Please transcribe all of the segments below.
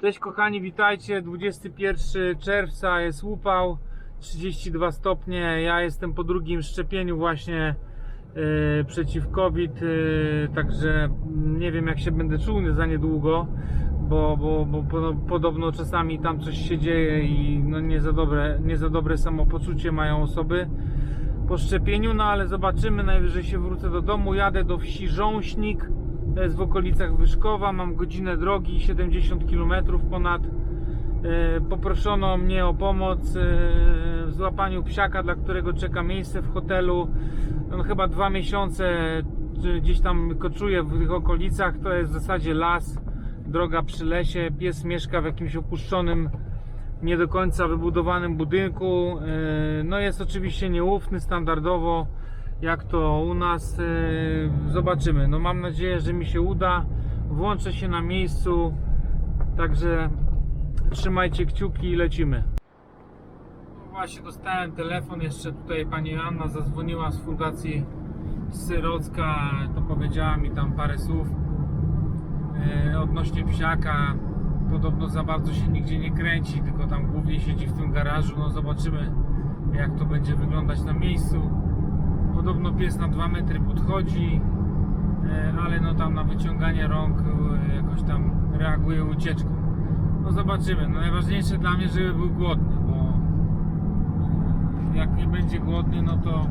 Cześć kochani, witajcie. 21 czerwca jest upał, 32 stopnie. Ja jestem po drugim szczepieniu właśnie e, przeciw COVID, e, także nie wiem jak się będę czuł za niedługo, bo, bo, bo po- podobno czasami tam coś się dzieje i no nie, za dobre, nie za dobre samopoczucie mają osoby po szczepieniu, no ale zobaczymy, najwyżej się wrócę do domu, jadę do wsi Rząśnik, to jest w okolicach Wyszkowa, mam godzinę drogi, 70 km ponad. E, Poproszono mnie o pomoc e, w złapaniu psiaka, dla którego czeka miejsce w hotelu. On chyba dwa miesiące gdzieś tam koczuje w tych okolicach, to jest w zasadzie las, droga przy lesie. Pies mieszka w jakimś opuszczonym nie do końca wybudowanym budynku. No jest oczywiście nieufny standardowo, jak to u nas. Yy, Zobaczymy. No mam nadzieję, że mi się uda. Włączę się na miejscu. Także trzymajcie kciuki i lecimy. No Właśnie dostałem telefon, jeszcze tutaj pani Anna zadzwoniła z Fundacji Syrocka, to powiedziała mi tam parę słów e, odnośnie psiaka. Podobno za bardzo się nigdzie nie kręci, tylko tam głównie siedzi w tym garażu. No zobaczymy jak to będzie wyglądać na miejscu. Podobno pies na 2 metry podchodzi, e, ale no tam na wyciąganie rąk e, jakoś tam reaguje ucieczką. No zobaczymy. No najważniejsze dla mnie, żeby był głodny, bo e, jak nie będzie głodny, no to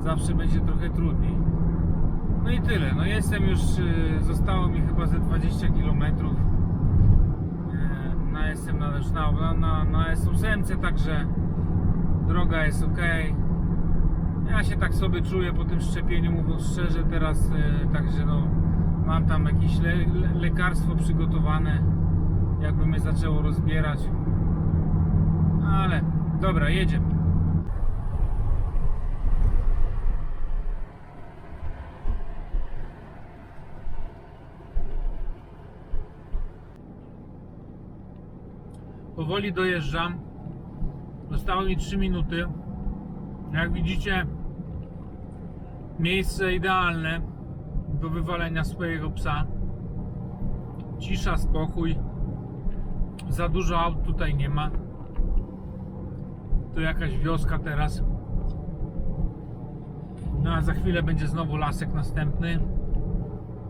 zawsze będzie trochę trudniej. No i tyle. No jestem już, zostało mi chyba ze 20 km. Na, jestem na, na, na, na S8, także droga jest ok. Ja się tak sobie czuję po tym szczepieniu, mówiąc szczerze, teraz y, także no, mam tam jakieś le, lekarstwo przygotowane, jakby mnie zaczęło rozbierać. Ale dobra, jedziemy. Powoli dojeżdżam. Zostało mi 3 minuty. Jak widzicie, miejsce idealne do wywalenia swojego psa. Cisza, spokój. Za dużo aut tutaj nie ma. To jakaś wioska teraz. No a za chwilę będzie znowu lasek następny.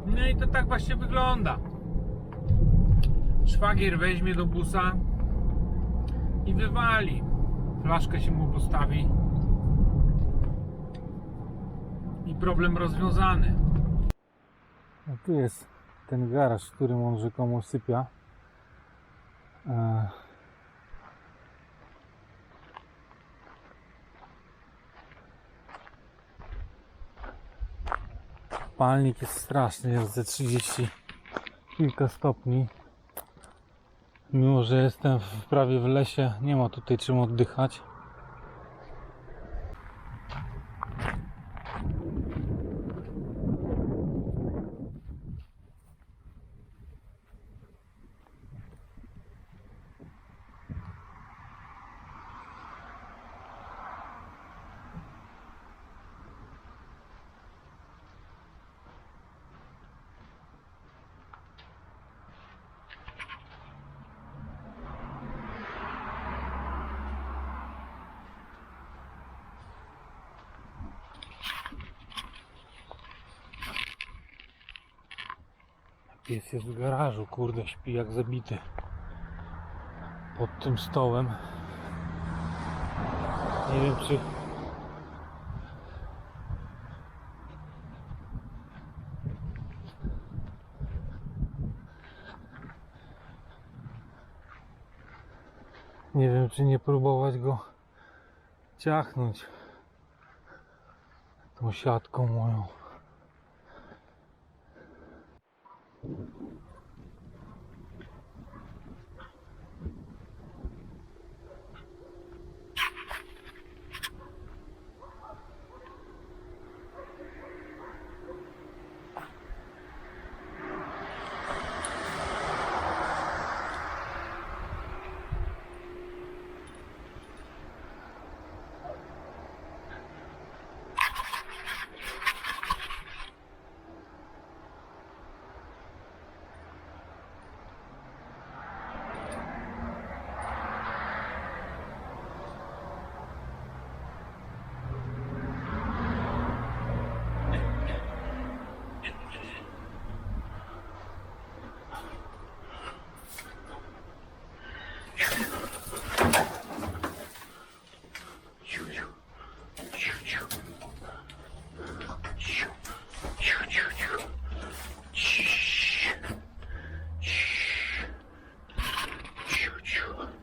No i to tak właśnie wygląda. Szwagier weźmie do busa i wywali. Flaszkę się mu postawi. I problem rozwiązany. No tu jest ten garaż, w którym on rzekomo sypia. E, Palnik jest straszny, jest ze 30 kilka stopni. Mimo, że jestem w, prawie w lesie, nie ma tutaj czym oddychać. Pies jest w garażu, kurde, śpi jak zabity. Pod tym stołem. Nie wiem czy... Nie wiem czy nie próbować go ciachnąć tą siatką moją.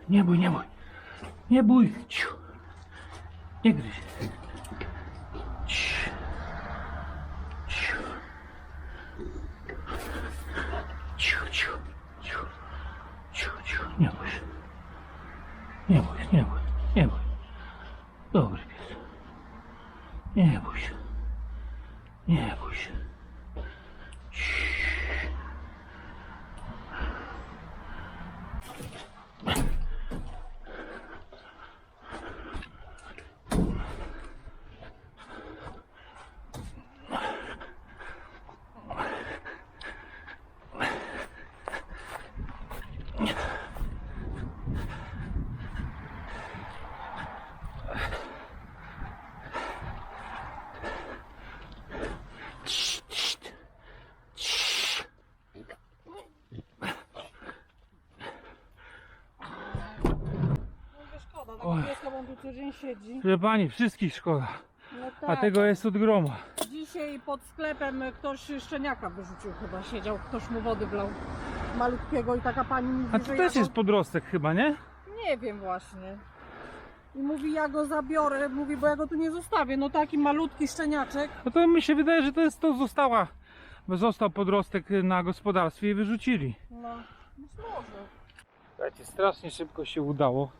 Nie bój, nie bój. Nie bój. Ciu. Nie gryź. Ciu. Ciu. Ciu, ciu, ciu. Ciu, ciu. Nie bój się. Nie bój się, nie bój, nie bój. Dobry pies. Nie bój się. Nie bój się. Mówię, szkoda, Oj. tak pieska, bo on tu co dzień siedzi. Proszę pani, wszystkich szkoda. No A tak. tego jest od groma. Dzisiaj pod sklepem ktoś szczeniaka wyrzucił chyba, siedział, ktoś mu wody wlał. Malutkiego i taka pani mówi, A że to też jest podrostek chyba, nie? Nie wiem właśnie. I mówi, ja go zabiorę, mówi, bo ja go tu nie zostawię. No taki malutki szczeniaczek. No to mi się wydaje, że to jest to została, bo został podrostek na gospodarstwie i wyrzucili. No, być może. Słuchajcie, strasznie szybko się udało,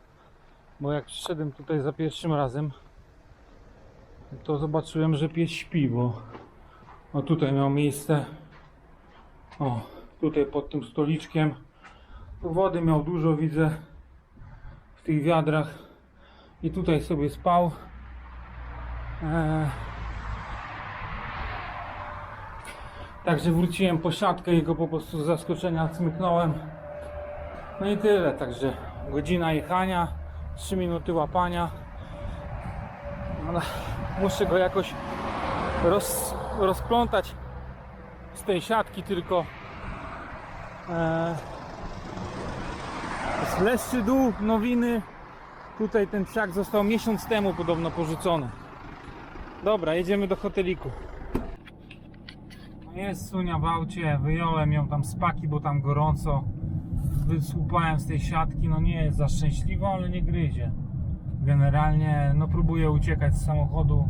bo jak przyszedłem tutaj za pierwszym razem, to zobaczyłem, że pies śpi, bo o tutaj miał miejsce, o tutaj pod tym stoliczkiem, wody miał dużo, widzę, w tych wiadrach. I tutaj sobie spał. Eee, Także wróciłem po siatkę i go po prostu z zaskoczenia cmyknąłem. No i tyle, także godzina jechania, 3 minuty łapania. Muszę go jakoś roz, rozplątać z tej siatki tylko. E, z leszczy dół, nowiny. Tutaj ten psiak został miesiąc temu podobno porzucony. Dobra, jedziemy do hoteliku. No Jest Sunia w aucie, wyjąłem ją tam z paki, bo tam gorąco wysłupałem z tej siatki, no nie jest za szczęśliwa, ale nie gryzie. Generalnie no próbuję uciekać z samochodu,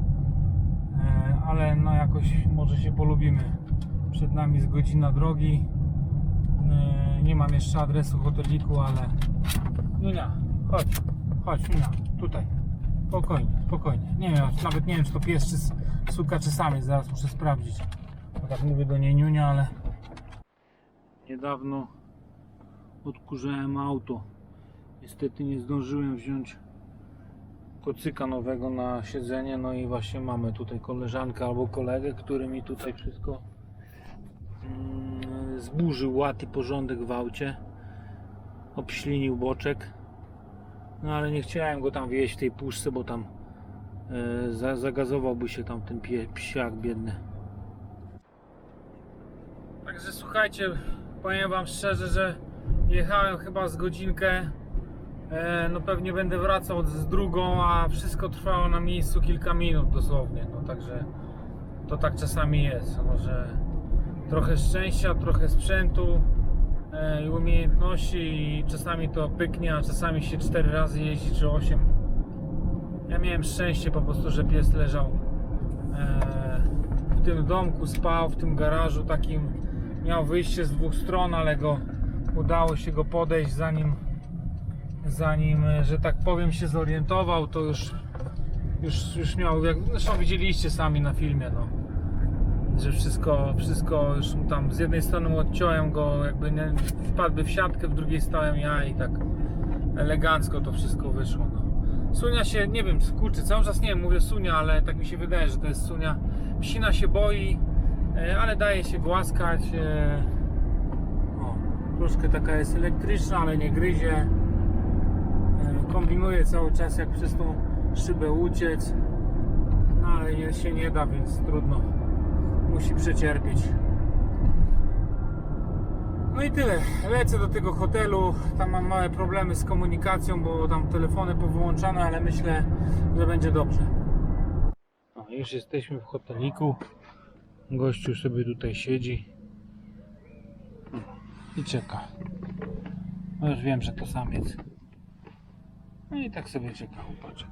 e, ale no jakoś może się polubimy. Przed nami jest godzina drogi. E, Nie mam jeszcze adresu hoteliku, ale Junia, chodź, chodź Junia, tutaj. Spokojnie, spokojnie. Nie wiem, nawet nie wiem czy to pies czy suka czy samiec, zaraz muszę sprawdzić. Bo tak mówię do niej Niunia, ale niedawno odkurzałem auto. Niestety nie zdążyłem wziąć kocyka nowego na siedzenie, no i właśnie mamy tutaj koleżankę albo kolegę, który mi tutaj wszystko mm, zburzył ład i porządek w aucie. Obślinił boczek. No ale nie chciałem go tam wieść w tej puszce, bo tam za, zagazowałby się tam ten pie, psiak biedny. Także słuchajcie, powiem wam szczerze, że jechałem chyba z godzinkę. E, no pewnie będę wracał z drugą, a wszystko trwało na miejscu kilka minut dosłownie. No także to tak czasami jest, no, że trochę szczęścia, trochę sprzętu e, i umiejętności i czasami to pyknie, a czasami się cztery razy jeździ czy osiem. Ja miałem szczęście po prostu, że pies leżał e, w tym domku, spał w tym garażu takim. Miał wyjście z dwóch stron, ale go udało się go podejść zanim zanim, e, że tak powiem, się zorientował, to już już, już miał, jak zresztą widzieliście sami na filmie, no że wszystko, wszystko już tam z jednej strony odciąłem go, jakby nie, wpadłby w siatkę, w drugiej stałem ja i tak elegancko to wszystko wyszło. No. Sunia się, nie wiem, kurczę, cały czas nie wiem, mówię Sunia, ale tak mi się wydaje, że to jest Sunia. Psina się boi, e, ale daje się głaskać. Troszkę taka jest elektryczna, ale nie gryzie. E, Kombinuje cały czas, jak przez tą szybę uciec. No ale się nie da, więc trudno. Musi przecierpieć. No i tyle. Lecę do tego hotelu. Tam mam małe problemy z komunikacją, bo tam telefony powyłączane, ale myślę, że będzie dobrze. No, już jesteśmy w hoteliku. Gościu sobie tutaj siedzi i czeka. No już wiem, że to samiec. No i tak sobie czeka chłopaczek.